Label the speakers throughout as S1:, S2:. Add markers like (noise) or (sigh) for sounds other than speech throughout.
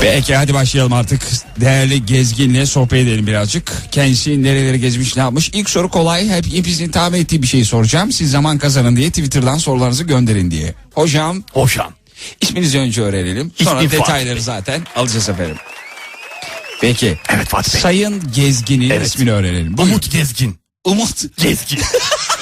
S1: Peki hadi başlayalım artık. Değerli gezginle sohbet edelim birazcık. Kendisi nereleri gezmiş ne yapmış. İlk soru kolay. Hep hepinizin tahmin ettiği bir şeyi soracağım. Siz zaman kazanın diye Twitter'dan sorularınızı gönderin diye. Hocam
S2: Hoşan.
S1: isminizi önce öğrenelim. Sonra
S2: İsmim
S1: detayları
S2: Fatih.
S1: zaten alacağız efendim. Peki.
S2: Evet Fatih Bey.
S1: Sayın Gezgin'in
S2: Evet.
S1: ismini öğrenelim. Buyurun.
S2: Umut Gezgin.
S1: Umut.
S2: Gezgin.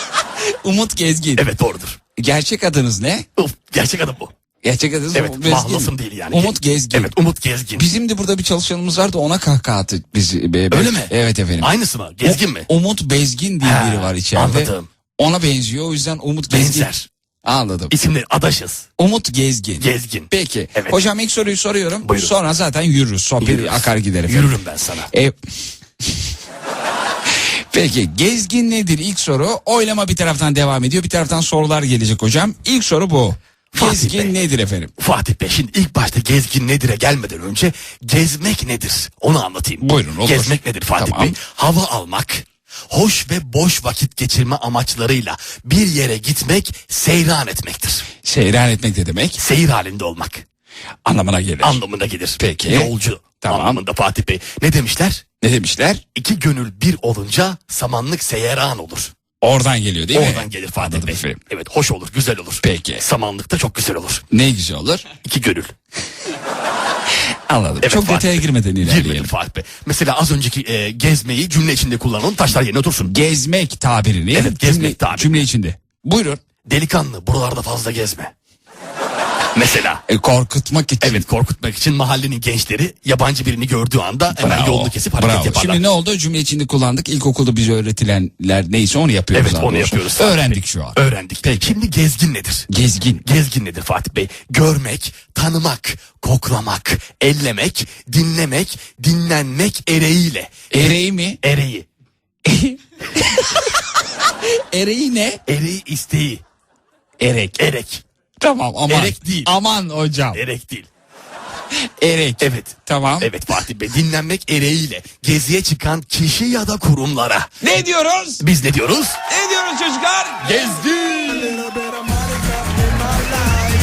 S2: (laughs)
S1: Umut Gezgin.
S2: evet doğrudur.
S1: Gerçek adınız ne?
S2: Uf, gerçek adım bu.
S1: Gerçek adınız
S2: Evet mahlasım değil yani.
S1: Umut Gezgin.
S2: Evet Umut Gezgin.
S1: Bizim de burada bir çalışanımız vardı ona kahkaha attı bizi. Be, be-
S2: Öyle mi?
S1: Evet efendim.
S2: Aynısı mı? Gezgin mi?
S1: Umut Bezgin diye
S2: Ha,
S1: biri var içeride.
S2: Anladım.
S1: Ona benziyor o yüzden Umut Gezgin.
S2: Benzer.
S1: Anladım.
S2: İsimleri adaşız.
S1: Umut Gezgin.
S2: Gezgin.
S1: Peki.
S2: Evet.
S1: Hocam ilk soruyu soruyorum.
S2: Buyurun.
S1: Sonra zaten yürürüz. Sohbet
S2: Yürürüz.
S1: akar gider efendim.
S2: Yürürüm ben sana.
S1: E... (laughs) Peki gezgin nedir ilk soru? Oylama bir taraftan devam ediyor. Bir taraftan sorular gelecek hocam. İlk soru bu.
S2: Fatih
S1: Gezgin
S2: Bey.
S1: nedir efendim?
S2: Fatih Bey şimdi ilk başta gezgin nedir'e gelmeden önce gezmek nedir onu anlatayım.
S1: Buyurun, olur.
S2: Gezmek nedir Fatih
S1: Tamam.
S2: Bey? Hava almak, hoş ve boş vakit geçirme amaçlarıyla bir yere gitmek seyran etmektir.
S1: Seyran etmek ne demek?
S2: Seyir halinde olmak
S1: Anlamına gelir.
S2: anlamına gelir.
S1: Peki.
S2: Yolcu
S1: Tamam.
S2: anlamında Fatih Bey. Ne demişler?
S1: ne demişler?
S2: İki gönül bir olunca samanlık seyran olur.
S1: Oradan geliyor değil mi?
S2: Oradan gelir Fatih
S1: Anladım
S2: Bey.
S1: efendim.
S2: Evet hoş olur güzel olur.
S1: Peki.
S2: Samanlık da çok güzel olur.
S1: Ne güzel olur.
S2: İki gönül. (laughs)
S1: Anladım.
S2: Evet,
S1: Çok
S2: Fatih
S1: detaya
S2: Bey.
S1: girmeden ilerleyelim.
S2: Fatih Bey. Mesela az önceki e, gezmeyi cümle içinde kullanalım taşlar yerine otursun.
S1: Gezmek tabirini.
S2: Evet, gezmek
S1: cümle,
S2: tabirini.
S1: Cümle içinde. Buyurun.
S2: Delikanlı buralarda fazla gezme. Mesela.
S1: E, korkutmak için.
S2: Evet korkutmak için mahallenin gençleri yabancı birini gördüğü anda hemen
S1: Bravo.
S2: yolunu kesip hareket
S1: Bravo.
S2: yaparlar.
S1: Şimdi ne oldu? Cümle içinde kullandık. İlkokulda bize öğretilenler neyse onu yapıyoruz.
S2: Evet onu yapıyoruz. Fatih
S1: Öğrendik
S2: Bey.
S1: şu an.
S2: Öğrendik. Peki. Şimdi gezgin nedir?
S1: Gezgin.
S2: Gezgin nedir Fatih Bey? Görmek, tanımak, koklamak, ellemek, dinlemek, dinlenmek ereğiyle.
S1: Ereği mi?
S2: Ereği. (laughs)
S1: Ereği ne?
S2: Ereği isteği.
S1: Erek.
S2: Erek.
S1: Tamam aman.
S2: Erek değil.
S1: Aman hocam.
S2: Erek değil.
S1: Erek.
S2: Evet.
S1: Tamam.
S2: Evet Fatih Bey dinlenmek ereğiyle geziye çıkan kişi ya da kurumlara.
S1: Ne diyoruz?
S2: Biz ne diyoruz?
S1: Ne diyoruz çocuklar?
S2: Gezgin.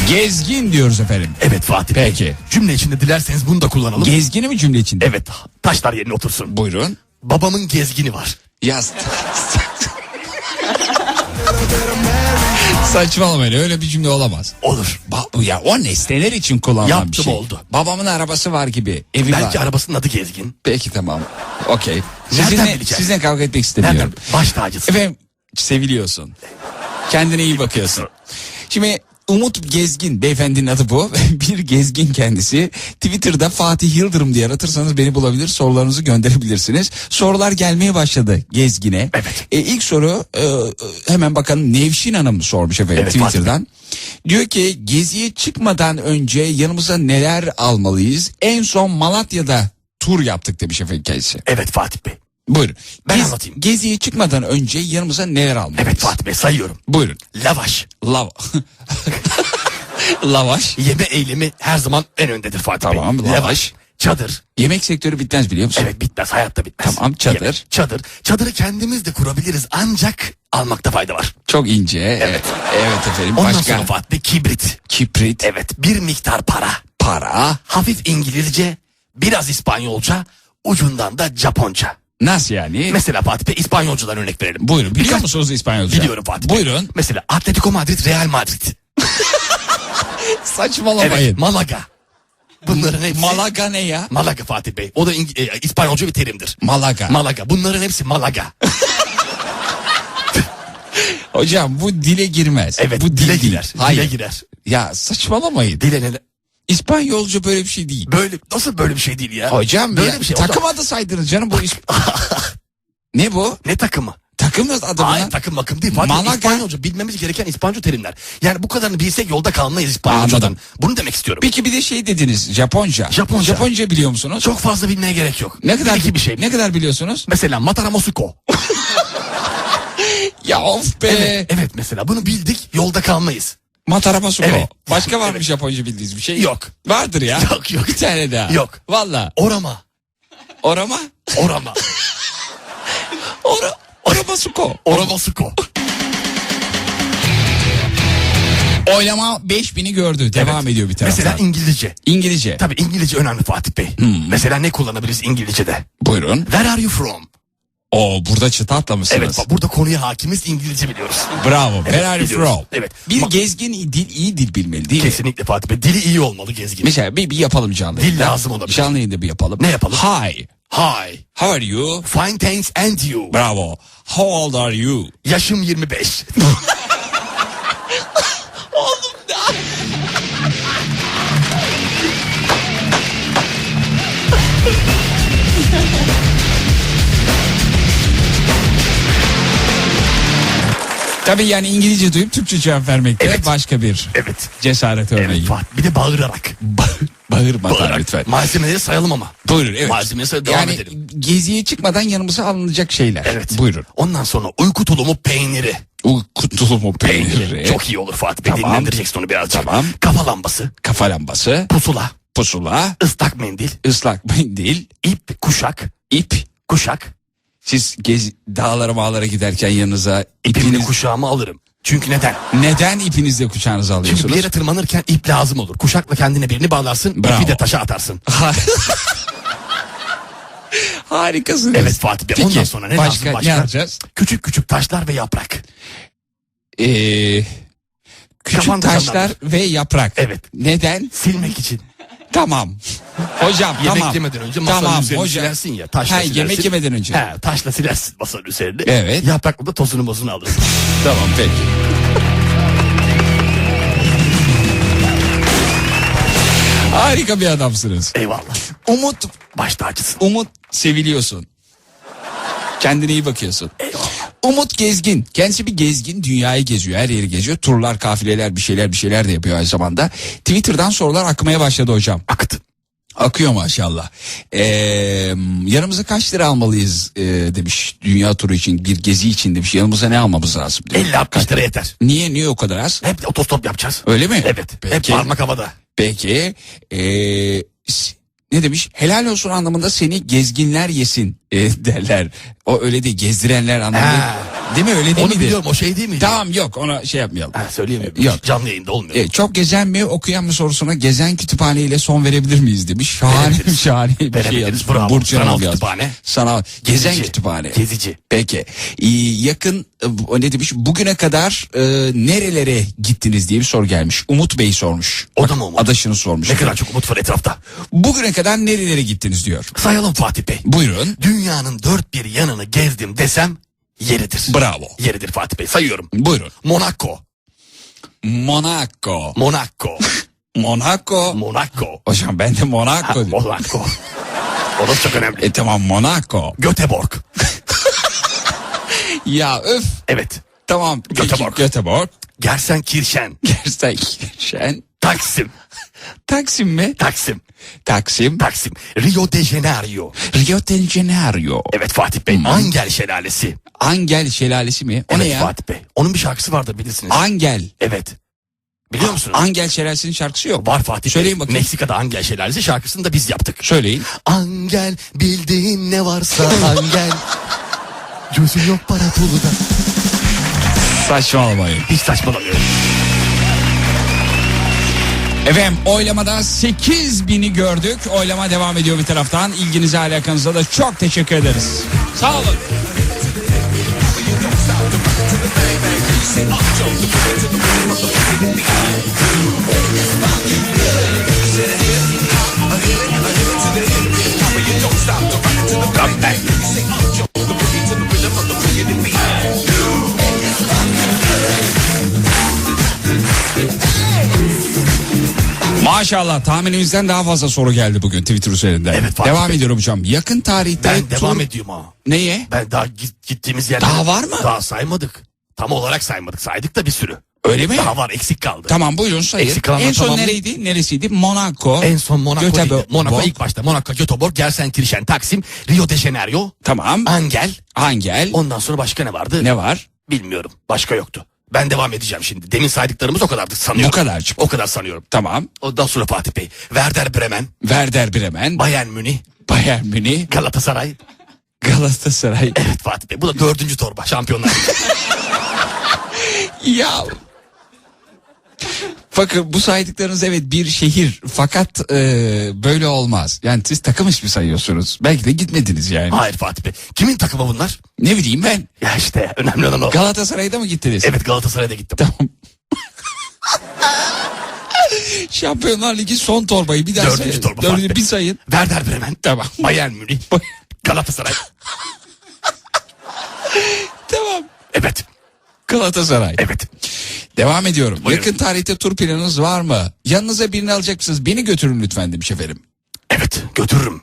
S1: Gezgin diyoruz efendim.
S2: Evet Fatih Bey.
S1: Peki.
S2: Cümle içinde dilerseniz bunu da kullanalım.
S1: Gezgini mi cümle içinde?
S2: evet taşlar yerine otursun.
S1: Buyurun.
S2: Babamın gezgini var.
S1: Yaz. (laughs) Saçmalamayın öyle bir cümle olamaz.
S2: Olur.
S1: Ba- ya o nesneler için kullanılan bir
S2: Yaptım,
S1: şey.
S2: oldu.
S1: Babamın arabası var gibi. Evi
S2: Belki
S1: var.
S2: arabasının adı gezgin.
S1: Peki tamam. Okey.
S2: Nereden
S1: Sizinle,
S2: bileceğiz?
S1: sizinle kavga etmek istemiyorum.
S2: Nereden? Baş tacısın.
S1: Efendim seviliyorsun. Kendine iyi bakıyorsun. Şimdi Umut Gezgin beyefendinin adı bu. (laughs) bir gezgin kendisi. Twitter'da Fatih Yıldırım diye aratırsanız beni bulabilir. Sorularınızı gönderebilirsiniz. Sorular gelmeye başladı Gezgin'e.
S2: Evet.
S1: E, ilk soru e, hemen bakalım Nevşin Hanım sormuş efendim
S2: Evet,
S1: Twitter'dan. Diyor ki geziye çıkmadan önce yanımıza neler almalıyız? En son Malatya'da tur yaptık demiş efendim kendisi.
S2: Evet Fatih Bey.
S1: Buyurun.
S2: Ben anlatayım.
S1: Geziye çıkmadan önce yanımıza neler almalıyız?
S2: Evet Fatih Bey sayıyorum.
S1: Buyurun.
S2: Lavaş.
S1: Lav (laughs) Lavaş.
S2: Yeme eylemi her zaman en öndedir Fatih
S1: Tamam,
S2: Bey.
S1: lavaş.
S2: Çadır.
S1: Yemek sektörü bitmez biliyor musun?
S2: Evet bitmez hayatta bitmez.
S1: Tamam, çadır.
S2: Yemek, çadır. Çadırı kendimiz de kurabiliriz ancak almakta fayda var.
S1: Çok ince. Evet. Evet efendim.
S2: Ondan
S1: Başka?
S2: sonra Fatih Bey kibrit.
S1: Kibrit.
S2: Evet bir miktar para.
S1: Para.
S2: Hafif İngilizce, biraz İspanyolca, ucundan da Japonca.
S1: Nasıl yani?
S2: Mesela Fatih Bey İspanyolcadan örnek verelim.
S1: Buyurun. Biliyor
S2: Birkaç-
S1: musunuz İspanyolca?
S2: Biliyorum Fatih Bey.
S1: Buyurun.
S2: Mesela Atletico Madrid, Real Madrid. (laughs)
S1: Saçmalamayın.
S2: Evet, Malaga. Bunların hepsi...
S1: Malaga ne ya?
S2: Malaga Fatih Bey. O da İng- e, İspanyolca bir terimdir.
S1: Malaga.
S2: Malaga. Bunların hepsi Malaga. (laughs)
S1: Hocam bu dile girmez.
S2: Evet
S1: bu dil
S2: dile girer.
S1: Hayır.
S2: Dile girer.
S1: Ya saçmalamayın.
S2: Dile ne?
S1: İspanyolca böyle bir şey değil.
S2: Böyle nasıl böyle bir şey değil ya?
S1: Hocam
S2: böyle
S1: ya,
S2: bir şey. O da-
S1: takım adı saydınız canım bu. İsp- (laughs) ne bu?
S2: Ne takımı?
S1: Takım adı mı?
S2: Hayır takım makım değil. Fatih
S1: Malaga.
S2: İspanyolca bilmemiz gereken İspanyolca terimler. Yani bu kadarını bilsek yolda kalmayız İspanyolcadan.
S1: Anladım.
S2: Bunu demek istiyorum.
S1: Peki bir de şey dediniz Japonca.
S2: Japonca.
S1: Japonca biliyor musunuz?
S2: Çok fazla bilmeye gerek yok.
S1: ne kadar
S2: İki bir şey.
S1: Ne kadar biliyorsunuz?
S2: Mesela Mataramosuko. (laughs)
S1: Ya of be.
S2: Evet, evet mesela bunu bildik yolda kalmayız.
S1: Matarabasuko.
S2: Evet.
S1: Başka var mı. Japonca bildiğiniz bir şey?
S2: Yok.
S1: Vardır ya.
S2: Yok, yok.
S1: Bir tane daha.
S2: Yok.
S1: Valla.
S2: Orama.
S1: Orama.
S2: Orama. (laughs)
S1: Ora. Oramasuko.
S2: Oramasuko.
S1: Oylama 5000'i gördü. Devam
S2: Evet.
S1: ediyor bir taraftan.
S2: Mesela İngilizce.
S1: İngilizce.
S2: Tabii İngilizce önemli Fatih Bey.
S1: Hmm.
S2: Mesela ne kullanabiliriz İngilizce'de?
S1: Buyurun.
S2: Where are you from?
S1: O burada çıta atlamışsınız.
S2: Evet bak burada konuya hakimiz İngilizce biliyoruz.
S1: Bravo. Where are you
S2: biliyoruz.
S1: from?
S2: Evet.
S1: Bir
S2: Ma-
S1: gezgin dil iyi dil bilmeli değil mi?
S2: Kesinlikle Fatih Bey. Dili iyi olmalı gezgin.
S1: Mesela bir, bir yapalım canlı
S2: Dil
S1: yayında.
S2: lazım olabilir.
S1: Canlı yayında bir yapalım.
S2: Ne yapalım?
S1: Hi.
S2: Hi.
S1: How are you?
S2: Fine thanks and you.
S1: Bravo. How old are you?
S2: Yaşım 25. (laughs)
S1: Tabii yani İngilizce duyup Türkçe cevap vermekte
S2: Evet.
S1: başka bir
S2: evet.
S1: cesaret örneği.
S2: Evet. Bir de bağırarak.
S1: Ba- Bağırmadan
S2: Bağırarak.
S1: lütfen.
S2: Malzemeleri sayalım ama.
S1: Buyurun evet.
S2: Malzemeye sayıp devam
S1: yani
S2: edelim.
S1: geziye çıkmadan yanımıza alınacak şeyler.
S2: Evet.
S1: Buyurun.
S2: Ondan sonra uyku tulumu peyniri.
S1: Uyku tulumu peyniri.
S2: Çok iyi olur Fatih Bey.
S1: Tamam.
S2: Dinlendireceksin onu birazcık.
S1: Tamam.
S2: Kafa lambası.
S1: Kafa lambası.
S2: Pusula.
S1: Pusula.
S2: ıslak mendil.
S1: ıslak mendil.
S2: ip, Kuşak.
S1: ip.
S2: Kuşak.
S1: Siz gez, dağlara mağlara giderken yanınıza
S2: İpimle
S1: ipiniz...
S2: kuşağımı alırım. Çünkü neden?
S1: Neden ipinizle kuşağınızı
S2: Çünkü
S1: alıyorsunuz?
S2: bir yere tırmanırken ip lazım olur. Kuşakla kendine birini bağlarsın.
S1: Bravo.
S2: ipi de taşa atarsın. (laughs)
S1: Harikasınız.
S2: Evet Fatih Bey.
S1: Peki,
S2: Ondan sonra ne
S1: başka,
S2: lazım
S1: ne
S2: başka?
S1: yapacağız?
S2: Küçük küçük taşlar ve yaprak.
S1: Ee, küçük
S2: Kafanda
S1: taşlar
S2: canlandır.
S1: ve yaprak.
S2: Evet.
S1: Neden?
S2: Silmek için.
S1: Tamam. Hocam
S2: Yemek
S1: tamam.
S2: yemeden önce masanın
S1: Tamam,
S2: üzerine
S1: hocam.
S2: silersin ya. Taşla
S1: Ha,
S2: silersin.
S1: yemek yemeden önce.
S2: He, taşla silersin masanın üzerine.
S1: Evet.
S2: Yaprakla da tozunu bozunu alırsın. (laughs)
S1: Tamam peki. Harika bir adamsınız.
S2: Eyvallah.
S1: Umut,
S2: Baş tacısın.
S1: Umut seviliyorsun. Kendine iyi bakıyorsun. Umut gezgin. Kendisi bir gezgin. Dünyayı geziyor. Her yeri geziyor. Turlar, kafileler, bir şeyler bir şeyler de yapıyor aynı zamanda. Twitter'dan sorular akmaya başladı hocam.
S2: Akıtın.
S1: Akıyor maşallah. Ee, yanımıza kaç lira almalıyız e, demiş. Dünya turu için bir gezi için demiş. Yanımıza ne almamız lazım diyor.
S2: 50-60 lira yeter.
S1: Niye niye o kadar az?
S2: Hep otostop yapacağız.
S1: Öyle mi?
S2: Evet. Hep
S1: Peki.
S2: parmak havada.
S1: Peki ee, demiş? Helal olsun anlamında seni gezginler yesin e, (laughs) derler. O öyle değil gezdirenler anlamında. Değil mi öyle değil
S2: Onu
S1: miydi?
S2: biliyorum o şey değil miydi?
S1: Tamam yok ona şey yapmayalım.
S2: Ha, söyleyemiyorum.
S1: Yok.
S2: Canlı yayında olmuyor.
S1: E, çok gezen mi okuyan mı sorusuna gezen kütüphane ile son verebilir miyiz demiş. Şahane
S2: Verebiliriz.
S1: şahane bir şey
S2: Verebiliriz, bravo.
S1: Burç
S2: Sanal
S1: yazmış.
S2: kütüphane.
S1: Sanal gezen
S2: Gezici.
S1: kütüphane.
S2: Gezici.
S1: Peki Ee, yakın e, o ne demiş bugüne kadar e, nerelere gittiniz diye bir soru gelmiş. Umut Bey sormuş.
S2: O da mı Umut?
S1: Adaşını sormuş.
S2: Ne kadar çok umut var etrafta.
S1: Bugüne kadar nerelere gittiniz diyor.
S2: Sayalım Fatih Bey.
S1: Buyurun.
S2: Dünyanın dört bir yanını gezdim desem yeridir.
S1: Bravo.
S2: Yeridir Fatih Bey. Sayıyorum.
S1: Buyurun.
S2: Monaco.
S1: Monaco.
S2: Monaco. (laughs)
S1: Monaco.
S2: Monaco.
S1: Hocam ben de
S2: Ha,
S1: Monaco. dedim.
S2: Monaco. Orası çok önemli.
S1: e tamam Monaco.
S2: Göteborg. (laughs)
S1: Ya öf.
S2: Evet.
S1: Tamam.
S2: Göteborg.
S1: Göteborg.
S2: Gersenkirchen.
S1: Gerçekten.
S2: Taksim.
S1: Taksim mi?
S2: Taksim.
S1: Taksim.
S2: Taksim. Rio de Janeiro.
S1: Rio de Janeiro.
S2: Evet Fatih Bey. Angel Şelalesi.
S1: Angel şelalesi mi? O
S2: evet
S1: ne ya?
S2: Fatih Bey. Onun bir şarkısı vardır bilirsiniz.
S1: Angel.
S2: evet. Biliyor musunuz?
S1: Angel şelalesinin şarkısı yok.
S2: Var Fatih
S1: Söyleyin
S2: Bey.
S1: bakayım.
S2: Meksika'da Angel Şelalesi şarkısını da biz yaptık.
S1: Söyleyin.
S2: Angel bildiğin ne varsa (laughs) Angel. Gözüm yok para pulu da.
S1: Saçmalamayın.
S2: Hiç saçmalamıyorum.
S1: Efendim oylamada 8 bini gördük. Oylama devam ediyor bir taraftan. İlginize alakanıza da çok teşekkür ederiz. Sağ olun.
S2: Come back.
S1: Maşallah tahminimizden daha fazla soru geldi bugün Twitter üzerinden.
S2: Evet, Fatih
S1: devam
S2: Bey.
S1: ediyorum hocam. Yakın tarihte
S2: Ben
S1: tur-
S2: devam ediyorum ha.
S1: Neye?
S2: Ben daha git- gittiğimiz yer.
S1: Daha var mı?
S2: Daha saymadık. Tam olarak saymadık. Saydık da bir sürü.
S1: Öyle mi?
S2: Daha var eksik kaldı.
S1: Tamam buyurun sayın.
S2: Eksik kalanlar
S1: En son
S2: tamam
S1: nereydi? Neresiydi? Monaco.
S2: En son Monaco
S1: Göteborg.
S2: Monaco ilk başta. Monaco, Göteborg, Gelsenkirchen, Taksim, Rio de Janeiro,
S1: Tamam.
S2: Angel.
S1: Angel.
S2: Ondan sonra başka ne vardı?
S1: Ne var?
S2: Bilmiyorum. Başka yoktu. Ben devam edeceğim şimdi. Demin saydıklarımız o kadardı sanıyorum.
S1: Bu kadarcık.
S2: O kadar sanıyorum.
S1: Tamam.
S2: Ondan sonra Fatih Bey. Werder Bremen,
S1: Werder Bremen.
S2: Bayern Münih,
S1: Bayern Münih.
S2: Galatasaray.
S1: Galatasaray.
S2: Evet Fatih Bey. Bu da dördüncü torba şampiyonlar. (laughs)
S1: Ya. Bakın bu saydıklarınız evet bir şehir fakat e, böyle olmaz. Yani siz takım ismi sayıyorsunuz. Belki de gitmediniz yani.
S2: Hayır Fatih Bey. Kimin takımı bunlar?
S1: Ne bileyim ben.
S2: Ya işte önemli olan o.
S1: Galatasaray'da mı gittiniz?
S2: Evet Galatasaray'da gittim.
S1: Tamam. (laughs) Şampiyonlar Ligi son torbayı bir daha
S2: Dördüncü
S1: sayın.
S2: torba
S1: Dördüncü
S2: farklı.
S1: bir sayın.
S2: Werder Bremen.
S1: Tamam.
S2: Bayern Münih. (laughs) Galatasaray.
S1: Tamam.
S2: Evet.
S1: Galatasaray.
S2: Evet.
S1: Devam ediyorum.
S2: Buyurun.
S1: Yakın tarihte tur planınız var mı? Yanınıza birini alacak mısınız? Beni götürün lütfen demiş efendim.
S2: Evet götürürüm.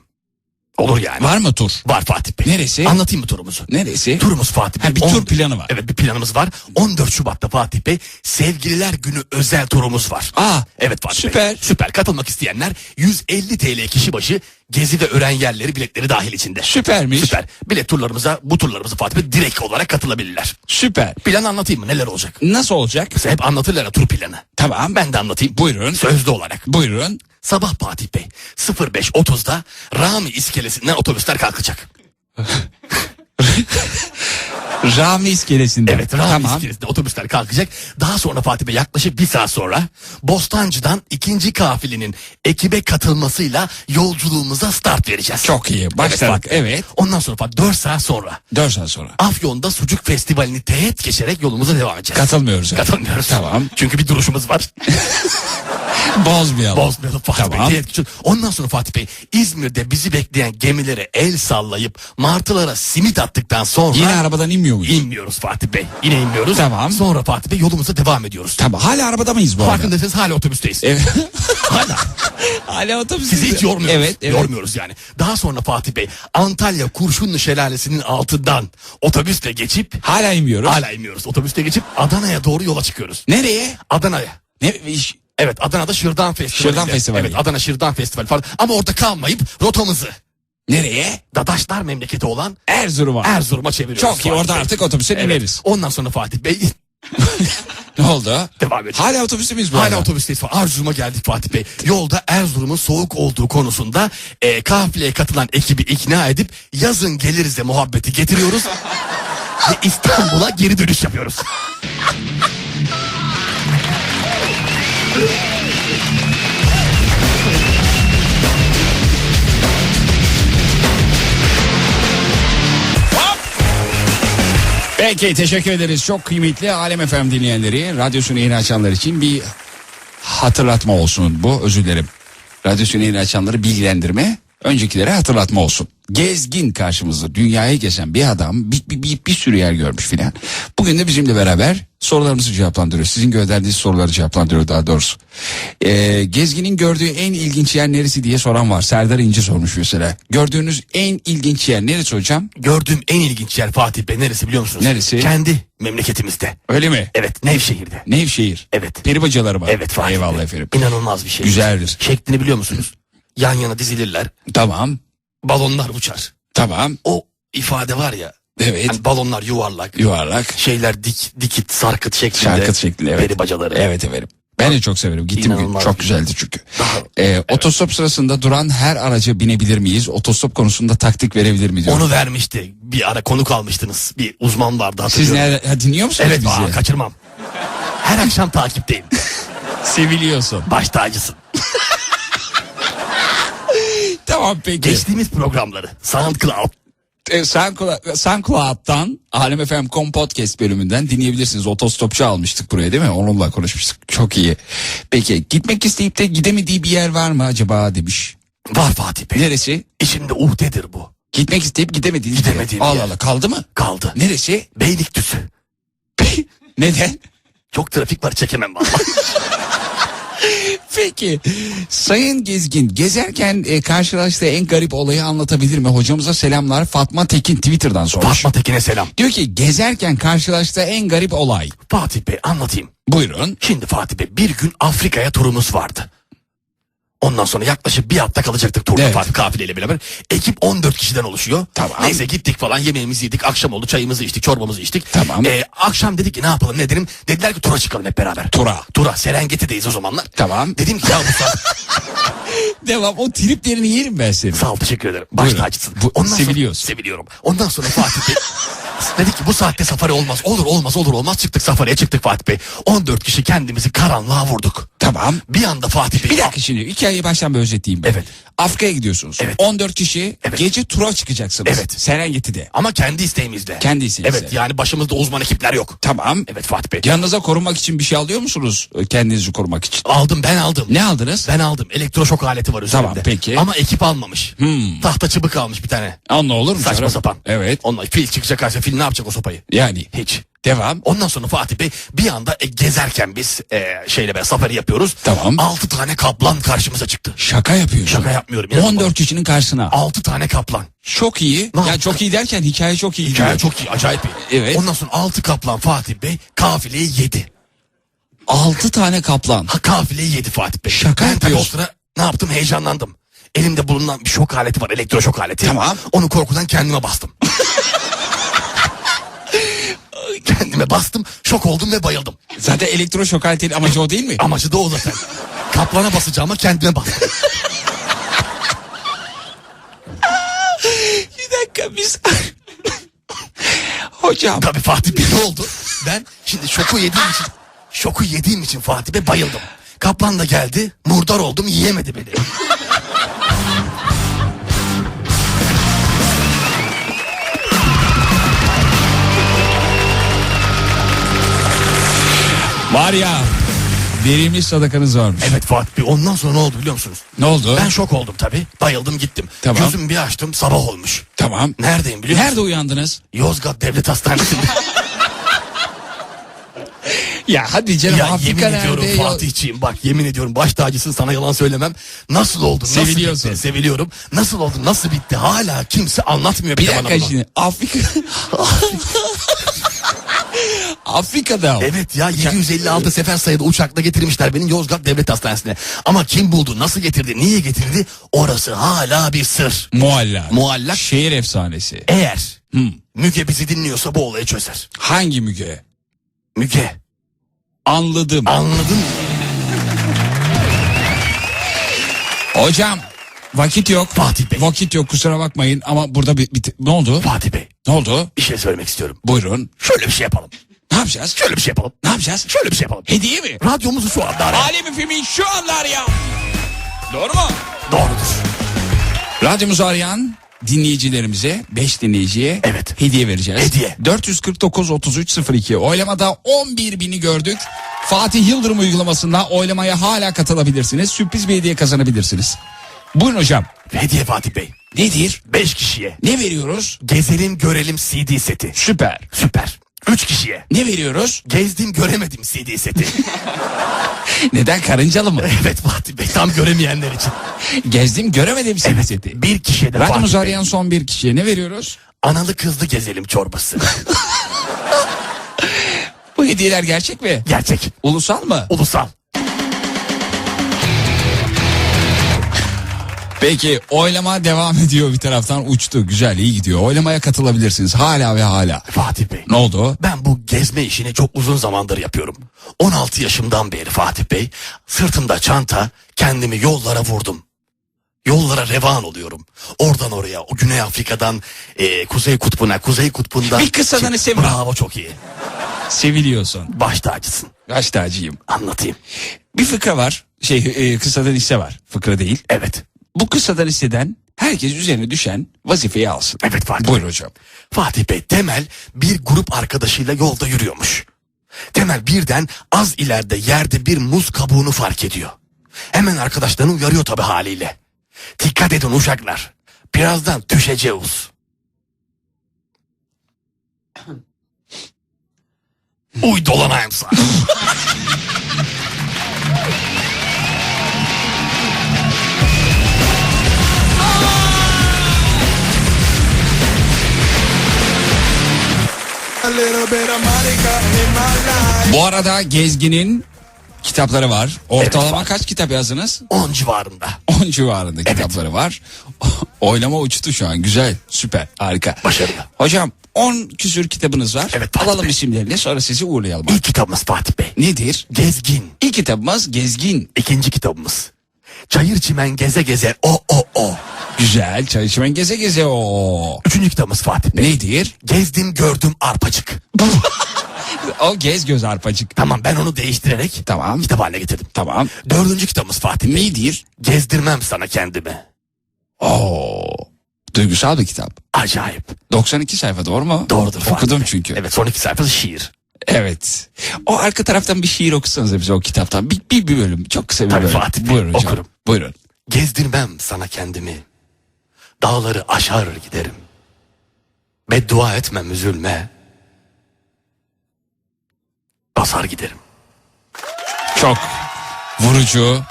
S2: Olur yani.
S1: Var mı tur?
S2: Var Fatih Bey.
S1: Neresi?
S2: Anlatayım mı turumuzu?
S1: Neresi?
S2: Turumuz Fatih Bey.
S1: Ha, bir tur planı var.
S2: Evet bir planımız var. 14 Şubat'ta Fatih Bey Sevgililer Günü özel turumuz var.
S1: Aa,
S2: Evet Fatih
S1: süper.
S2: Bey. Süper. Katılmak isteyenler 150 TL kişi başı gezi ve öğren yerleri biletleri dahil içinde.
S1: Süpermiş.
S2: Süper. Bilet turlarımıza bu turlarımıza Fatih Bey direkt olarak katılabilirler.
S1: Süper.
S2: Plan anlatayım mı? Neler olacak?
S1: Nasıl olacak?
S2: Mesela hep anlatırlar tur planı.
S1: Tamam.
S2: Ben de anlatayım.
S1: Buyurun.
S2: Sözlü olarak.
S1: Buyurun.
S2: Sabah Fatih Bey 05.30'da Rami iskelesinden otobüsler kalkacak. (laughs)
S1: Rami iskelesinde.
S2: Evet Rami
S1: Tamam.
S2: iskelesinde otobüsler kalkacak. Daha sonra Fatih Bey yaklaşık bir saat sonra Bostancı'dan ikinci kafilenin ekibe katılmasıyla yolculuğumuza start vereceğiz.
S1: Çok iyi. Başladık.
S2: Bey.
S1: Evet.
S2: Ondan sonra Fatih 4 saat sonra
S1: Dört saat sonra.
S2: Afyon'da Sucuk Festivali'ni teğet geçerek yolumuza devam edeceğiz.
S1: Katılmıyoruz. yani.
S2: Katılmıyoruz.
S1: Tamam.
S2: Çünkü bir duruşumuz var. (laughs)
S1: Bozmayalım.
S2: Bozmayalım Fatih
S1: Tamam.
S2: Bey. Ondan sonra Fatih Bey İzmir'de bizi bekleyen gemilere el sallayıp martılara simit attıktan sonra
S1: Yine arabadan inmiyor muyuz?
S2: inmiyoruz Fatih Bey. Yine inmiyoruz.
S1: Tamam.
S2: Sonra Fatih Bey yolumuza devam ediyoruz.
S1: Tamam. Hala arabada mıyız bu arada?
S2: Farkındaysanız hala otobüsteyiz.
S1: Evet.
S2: Hala. (laughs)
S1: Hala otobüs.
S2: Sizi hiç yormuyoruz.
S1: Evet. evet.
S2: Yormuyoruz yani. Daha sonra Fatih Bey Antalya Kurşunlu Şelalesi'nin altından otobüsle geçip
S1: Hala inmiyoruz.
S2: hala inmiyoruz. Otobüsle geçip Adana'ya doğru yola çıkıyoruz.
S1: Nereye?
S2: Adana'ya.
S1: Ne iş?
S2: Evet Adana'da Şırdan Festivali.
S1: Şırdan Festivali.
S2: Evet Adana Şırdan Festivali falan. Ama orada kalmayıp rotamızı
S1: Nereye?
S2: Dadaşlar memleketi olan
S1: Erzurum'a.
S2: Erzurum'a çeviriyoruz.
S1: Çok iyi.
S2: Fatih
S1: Orada
S2: Bey.
S1: artık otobüse
S2: Evet.
S1: ineriz.
S2: Ondan sonra Fatih Bey (laughs)
S1: Ne oldu?
S2: devam ediyoruz.
S1: Hala otobüste miyiz bu
S2: Hala
S1: arada?
S2: otobüsteyiz falan. Erzurum'a geldik Fatih Bey. Yolda Erzurum'un soğuk olduğu konusunda e, kafileye katılan ekibi ikna edip yazın geliriz de muhabbeti getiriyoruz. (laughs) ve İstanbul'a geri dönüş yapıyoruz. (laughs)
S1: Peki teşekkür ederiz. Çok kıymetli Alem FM dinleyenleri. Radyosunu yeni açanlar için bir hatırlatma olsun bu. Özür dilerim. Radyosunu yeni açanları bilgilendirme. Öncekilere hatırlatma olsun. Gezgin karşımızda dünyayı gezen bir adam bir, bir, bir, bir sürü yer görmüş filan. Bugün de bizimle beraber sorularımızı cevaplandırıyor. Sizin gönderdiğiniz soruları cevaplandırıyor daha doğrusu. Ee, gezginin gördüğü en ilginç yer neresi diye soran var. Serdar İnci sormuş mesela. Gördüğünüz en ilginç yer neresi hocam?
S2: Gördüğüm en ilginç yer Fatih Bey neresi biliyor musunuz?
S1: Neresi?
S2: Kendi memleketimizde.
S1: Öyle mi?
S2: Evet Nevşehir'de.
S1: Nevşehir.
S2: Evet.
S1: Peribacaları var.
S2: Evet Fatih
S1: Eyvallah
S2: Bey.
S1: efendim.
S2: İnanılmaz bir şey.
S1: Güzeldir.
S2: Şeklini biliyor musunuz? Yan yana dizilirler.
S1: Tamam.
S2: Balonlar uçar.
S1: Tamam.
S2: O ifade var ya.
S1: Evet.
S2: Hani balonlar yuvarlak.
S1: Yuvarlak.
S2: şeyler dik dikit sarkıt şeklinde.
S1: Şarkıt şeklinde evet.
S2: Peri bacaları.
S1: Evet efendim. Ben de çok severim. Gittim gün. Çok güzeldi çünkü. Ee, Otostop sırasında duran her araca binebilir miyiz? Otostop konusunda taktik verebilir mi diyor.
S2: Onu vermişti. Bir ara konuk almıştınız. Bir uzman vardı
S1: Siz
S2: hatırlıyorum.
S1: ne, ha, dinliyor musunuz
S2: Evet
S1: bizi?
S2: aa, kaçırmam. Her akşam takipteyim. (laughs)
S1: Seviliyorsun.
S2: Baş tacısın. (laughs)
S1: Tamam peki.
S2: Geçtiğimiz programları SoundCloud,
S1: SoundCloud- SoundCloud'dan alemfm.com podcast bölümünden dinleyebilirsiniz. Otostopçu almıştık buraya değil mi? Onunla konuşmuştuk. Çok iyi. Peki gitmek isteyip de gidemediği bir yer var mı acaba demiş.
S2: var Fatih Bey.
S1: Neresi?
S2: İçimde uhdedir bu.
S1: Gitmek isteyip gidemediğiniz bir yer.
S2: Gidemediğim
S1: Allah. Allah kaldı mı?
S2: Kaldı.
S1: Neresi?
S2: Beylikdüzü. (laughs)
S1: Neden?
S2: Çok trafik var çekemem valla. (laughs) (laughs)
S1: Peki Sayın Gezgin gezerken e, karşılaştığı en garip olayı anlatabilir mi? Hocamıza selamlar Fatma Tekin Twitter'dan sormuş.
S2: Fatma Tekin'e selam.
S1: Diyor ki gezerken karşılaştığı en garip olay.
S2: Fatih Bey anlatayım.
S1: Buyurun.
S2: Şimdi Fatih Bey bir gün Afrika'ya turumuz vardı. Ondan sonra yaklaşık bir hafta kalacaktık turda
S1: Evet.
S2: Fatih kafileyle beraber. Ekip 14 kişiden oluşuyor.
S1: Tamam.
S2: Neyse gittik falan yemeğimizi yedik. Akşam oldu çayımızı içtik çorbamızı içtik.
S1: Tamam.
S2: Ee, akşam dedik ki ne yapalım ne dedim. Dediler ki tura çıkalım hep beraber.
S1: Tura.
S2: Tura Serengeti'deyiz o zamanlar.
S1: Tamam.
S2: Dedim ki ya bu saat... (laughs)
S1: Devam o triplerini yerim ben senin.
S2: Sağ ol teşekkür ederim. Baş tacısın.
S1: Bu-
S2: Ondan sonra-
S1: seviliyorsun.
S2: Seviliyorum. Ondan sonra Fatih Bey... (laughs) Dedik ki bu saatte safari olmaz. Olur olmaz olur olmaz çıktık safariye çıktık Fatih Bey. 14 kişi kendimizi karanlığa vurduk.
S1: Tamam.
S2: Bir anda Fatih Bey.
S1: Bir dakika şimdi hikayeyi baştan bir özetleyeyim ben.
S2: Evet.
S1: Afrika'ya gidiyorsunuz.
S2: Evet.
S1: 14 kişi
S2: Evet.
S1: gece tura çıkacaksınız.
S2: Evet.
S1: Serengeti'de.
S2: Ama kendi isteğimizle.
S1: Kendi isteğinizle.
S2: Evet yani başımızda uzman ekipler yok.
S1: Tamam.
S2: Evet Fatih Bey.
S1: Yanınıza korunmak için bir şey alıyor musunuz? e, Kendinizi korumak için.
S2: Aldım ben aldım.
S1: Ne aldınız?
S2: Ben aldım. Elektroşok aleti var üzerinde.
S1: Tamam, peki.
S2: Ama ekip almamış.
S1: Hmm.
S2: Tahta çıbık almış bir tane.
S1: Ne olur mu?
S2: Saçma
S1: canım?
S2: sapan.
S1: Evet.
S2: Onunla fil çıkacak karşıya fil ne yapacak o sopayı?
S1: Yani.
S2: Hiç.
S1: Devam.
S2: Ondan sonra Fatih Bey bir anda e, gezerken biz e, şeyle be safari yapıyoruz.
S1: Tamam.
S2: 6 tane kaplan karşımıza çıktı.
S1: Şaka yapıyorsun.
S2: Şaka yapmıyorum. inanın
S1: 14
S2: bana.
S1: kişinin karşısına.
S2: 6 tane kaplan.
S1: Çok iyi.
S2: Ne
S1: ya
S2: yaptı?
S1: çok iyi derken hikaye çok iyi.
S2: Hikaye çok iyi acayip iyi.
S1: Evet.
S2: Ondan sonra 6 kaplan Fatih Bey kafileyi yedi.
S1: 6 tane kaplan.
S2: Ha kafileyi yedi Fatih Bey.
S1: Şaka
S2: ben tabii o
S1: yapıyorsun.
S2: sıra ne yaptım heyecanlandım. Elimde bulunan bir şok aleti var elektroşok aleti.
S1: Tamam.
S2: Onu korkudan kendime bastım. (laughs) kendime bastım şok oldum ve bayıldım.
S1: Zaten elektroşok aletinin amacı o değil mi?
S2: Amacı da o zaten. Kaplana basacağıma kendime bastım. (laughs)
S1: Bir dakika biz... Hocam.
S2: Tabii Fatih ne oldu? Ben şimdi şoku yediğim için şoku yediğim için Fatih Bey bayıldım. Kaplan da geldi. Murdar oldum yiyemedi beni.
S1: Var ya. Verilmiş sadakanız varmış.
S2: Evet Fatih Bey ondan sonra ne oldu biliyor musunuz?
S1: Ne oldu?
S2: Ben şok oldum tabii. Bayıldım gittim.
S1: Tamam.
S2: Gözümü bir açtım sabah olmuş.
S1: Tamam.
S2: Neredeyim biliyor musun?
S1: Nerede uyandınız?
S2: Yozgat Devlet Hastanesi'nde. (laughs)
S1: Ya hadi canım
S2: ya
S1: Afrika
S2: yemin
S1: nerede?
S2: ediyorum
S1: ya?
S2: Fatihçiyim bak yemin ediyorum baş tacısın sana yalan söylemem. Nasıl oldu? Nasıl
S1: Seviliyorsun.
S2: bitti? Seviliyorum. Nasıl oldu? Nasıl bitti? Hala kimse anlatmıyor
S1: Bir
S2: bile bana
S1: dakika
S2: bunu.
S1: şimdi Afrika... (laughs) (laughs) Afrika'da.
S2: Evet ya 756 sefer sayıda uçakla getirmişler beni Yozgat Devlet Hastanesi'ne. Ama kim buldu, nasıl getirdi, niye getirdi? Orası hala bir sır.
S1: Muallak.
S2: Muallak.
S1: Şehir efsanesi.
S2: Eğer
S1: Hmm.
S2: Müge bizi dinliyorsa bu olayı çözer.
S1: Hangi Müge?
S2: Müge
S1: Anladım.
S2: anladın mı?
S1: Hocam vakit yok.
S2: Fatih Bey.
S1: Vakit yok kusura bakmayın ama burada bir, bir- ne oldu?
S2: Fatih Bey
S1: Ne oldu?
S2: bir şey söylemek istiyorum.
S1: Buyurun.
S2: Şöyle bir şey yapalım.
S1: Ne yapacağız?
S2: Şöyle bir şey yapalım.
S1: Ne yapacağız?
S2: Şöyle bir şey yapalım.
S1: Hediye mi?
S2: Radyomuzu şu anda arayalım.
S1: Alemi filmin şu anlar ya. Doğru mu?
S2: Doğrudur.
S1: Radyomuzu arayan dinleyicilerimize 5 dinleyiciye
S2: Evet.
S1: hediye vereceğiz.
S2: Hediye.
S1: 449 33 02 oylamada 11 bini gördük. Fatih Yıldırım uygulamasında oylamaya hala katılabilirsiniz. Sürpriz bir hediye kazanabilirsiniz. Buyurun hocam.
S2: Hediye Fatih Bey.
S1: Nedir?
S2: 5 kişiye
S1: Ne veriyoruz?
S2: gezelim görelim CD seti.
S1: Süper.
S2: Süper. 3 kişiye
S1: Ne veriyoruz?
S2: gezdim göremedim CD seti. (laughs)
S1: Neden karıncalı mı? (laughs)
S2: evet Fatih Bey tam göremeyenler için.
S1: Gezdim göremedim seni seti.
S2: Bir kişiye de Bey,
S1: arayan son bir kişiye ne veriyoruz?
S2: analı kızlı gezelim çorbası. (laughs)
S1: Bu hediyeler gerçek mi?
S2: Gerçek.
S1: Ulusal mı?
S2: Ulusal.
S1: Peki oylama devam ediyor bir taraftan uçtu güzel iyi gidiyor. Oylamaya katılabilirsiniz hala ve hala.
S2: Fatih Bey.
S1: Ne oldu?
S2: Ben bu gezme işini çok uzun zamandır yapıyorum. 16 yaşımdan beri Fatih Bey sırtımda çanta kendimi yollara vurdum. Yollara revan oluyorum. Oradan oraya o Güney Afrika'dan e, Kuzey Kutbu'na Kuzey Kutbu'ndan.
S1: Bir kısadan isim.
S2: Bravo çok iyi.
S1: Seviliyorsun.
S2: Baş tacısın.
S1: Baş tacıyım.
S2: Anlatayım.
S1: Bir fıkra var. Şey e, kısadan hisse var. Fıkra değil.
S2: Evet.
S1: Bu kısadan hisseden herkes üzerine düşen vazifeyi alsın.
S2: Evet Fatih
S1: Buyur hocam.
S2: Fatih Bey Temel bir grup arkadaşıyla yolda yürüyormuş. Temel birden az ileride yerde bir muz kabuğunu fark ediyor. Hemen arkadaşlarını uyarıyor tabi haliyle. Dikkat edin uşaklar. Birazdan düşeceğiz. (clears throat) Uy dolanayım sana. (laughs)
S1: Bu arada Gezgin'in kitapları var. Ortalama
S2: Evet, var.
S1: kaç kitap yazdınız?
S2: 10 civarında.
S1: 10 civarında kitapları var. (laughs) Oylama uçtu şu an. Güzel, süper, harika.
S2: Başarılı.
S1: Hocam 10 küsür kitabınız var.
S2: Evet, Fatih
S1: Alalım
S2: Bey.
S1: isimlerini sonra sizi uğurlayalım.
S2: İlk kitabımız Fatih Bey.
S1: Nedir?
S2: Gezgin.
S1: İlk kitabımız Gezgin.
S2: İkinci kitabımız. Çayır çimen geze geze o o o.
S1: Güzel çay içmen geze geze o.
S2: Üçüncü kitabımız Fatih Bey.
S1: Nedir?
S2: Gezdim gördüm arpacık. (laughs)
S1: O gez göz arpacık.
S2: Tamam ben onu değiştirerek
S1: Tamam.
S2: kitap haline getirdim.
S1: Tamam.
S2: Dördüncü kitabımız Fatih Bey.
S1: Nedir?
S2: Gezdirmem sana kendimi.
S1: Oo. Duygusal bir kitap.
S2: Acayip.
S1: 92 sayfa doğru mu?
S2: Doğrudur Fatih
S1: Okudum
S2: Bey.
S1: çünkü.
S2: Evet son iki sayfası şiir.
S1: Evet. O arka taraftan bir şiir okusanız bize o kitaptan. Bir, bir, bir bölüm. Çok kısa bir
S2: Tabii
S1: bölüm.
S2: Fatih Bey,
S1: Buyurun hocam.
S2: okurum.
S1: Buyurun.
S2: Gezdirmem sana kendimi. Dağları aşar giderim. Beddua etmem üzülme. Basar giderim.
S1: Çok vurucu.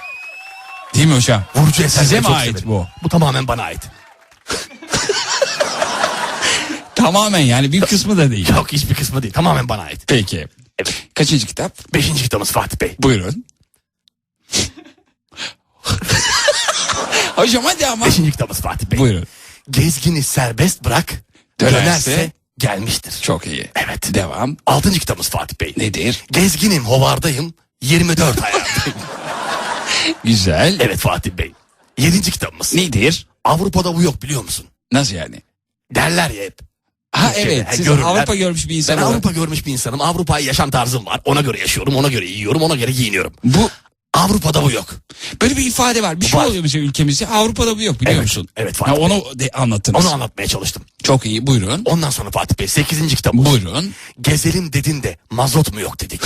S1: Değil mi hocam?
S2: Vurucu eserleri
S1: Size mi ait
S2: severim.
S1: bu?
S2: Bu tamamen bana ait. (laughs)
S1: Tamamen yani bir kısmı da değil.
S2: Yok hiçbir kısmı değil. Tamamen bana ait.
S1: Peki.
S2: Evet.
S1: Kaçıncı kitap?
S2: Beşinci kitabımız Fatih Bey.
S1: Buyurun. Hocam hadi ama.
S2: Beşinci kitabımız Fatih Bey.
S1: Buyurun.
S2: Gezgini serbest bırak.
S1: Dönerse-
S2: Dönerse, gelmiştir.
S1: Çok iyi.
S2: Evet.
S1: Devam.
S2: Altıncı kitabımız Fatih Bey.
S1: Nedir?
S2: Gezginim hovardayım. 24 ayardayım. (laughs)
S1: Güzel.
S2: evet Fatih Bey. Yedinci kitabımız.
S1: Nedir?
S2: Avrupa'da bu yok biliyor musun?
S1: Nasıl yani?
S2: Derler ya hep.
S1: Ha
S2: Türkiye'de,
S1: evet. Siz
S2: görürler.
S1: Avrupa görmüş bir
S2: Ben
S1: insan olarak.
S2: Avrupa görmüş bir insanım. Avrupa'yı yaşam tarzım var. Ona göre yaşıyorum, ona göre yiyorum, ona göre giyiniyorum.
S1: Bu
S2: Avrupa'da bu yok.
S1: böyle bir ifade var. Bir şey
S2: Var.
S1: oluyor bize ülkemizde. Avrupa'da bu yok biliyor
S2: Evet,
S1: musun?
S2: evet Fatih Bey.
S1: onu de anlattınız.
S2: Onu anlatmaya çalıştım.
S1: Çok iyi. Buyurun.
S2: Ondan sonra Fatih Bey 8. kitabımız.
S1: Buyurun.
S2: Gezelim dedin de mazot mu yok dedik.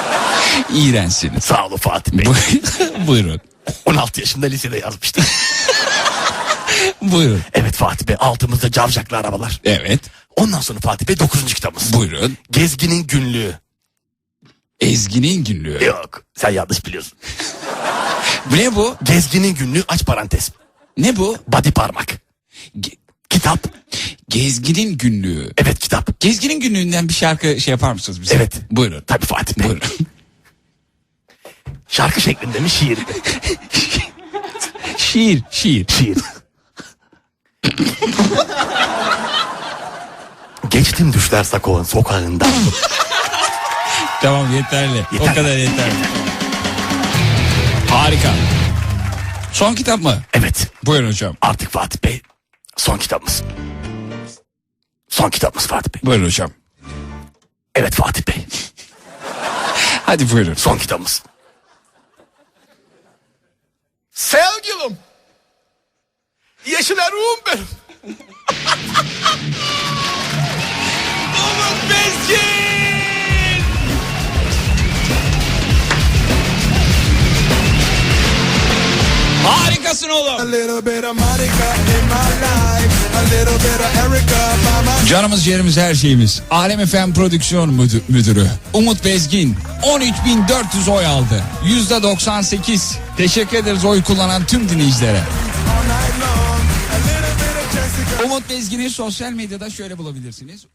S2: (laughs)
S1: İğrensiniz.
S2: Sağ olun Fatih Bey.
S1: Bu- (laughs) Buyurun.
S2: 16 yaşında lisede yazmıştım. (laughs)
S1: Buyurun.
S2: evet Fatih Bey altımızda cavcaklı arabalar.
S1: Evet.
S2: Ondan sonra Fatih Bey 9. kitabımız.
S1: Buyurun.
S2: Gezginin günlüğü.
S1: Ezgi'nin günlüğü.
S2: Yok sen yanlış biliyorsun. (laughs)
S1: Ne bu?
S2: Gezginin günlüğü aç parantez.
S1: Ne bu?
S2: Body parmak.
S1: Ge-
S2: Kitap.
S1: Gezgi'nin günlüğü.
S2: Evet kitap.
S1: Gezgi'nin günlüğünden bir şarkı şey yapar mısınız bize?
S2: Evet.
S1: Buyurun.
S2: Tabii Fatih Bey.
S1: Buyurun. (laughs)
S2: Şarkı şeklinde mi şiir mi? (laughs)
S1: şiir, şiir.
S2: Şiir. Geçtim düşler sakoğun sokağından.
S1: Tamam yeterli. O
S2: Yeter.
S1: kadar yeterli. Harika. Son kitap mı?
S2: evet
S1: Buyurun hocam.
S2: artık Fatih Bey son kitabımız. Son kitabımız Fatih Bey.
S1: Buyurun hocam.
S2: Evet Fatih Bey (laughs)
S1: Hadi buyurun.
S2: son kitabımız.
S3: Sevgilim. Yaşlarım benim. (laughs) Umut Bezgin. By my
S1: Canımız ciğerimiz her şeyimiz. Alem FM prodüksiyon müdü- müdürü Umut Bezgin 13.400 oy aldı. %98. Teşekkür ederiz oy kullanan tüm dinleyicilere. Umut Bezgin'i sosyal medyada şöyle bulabilirsiniz.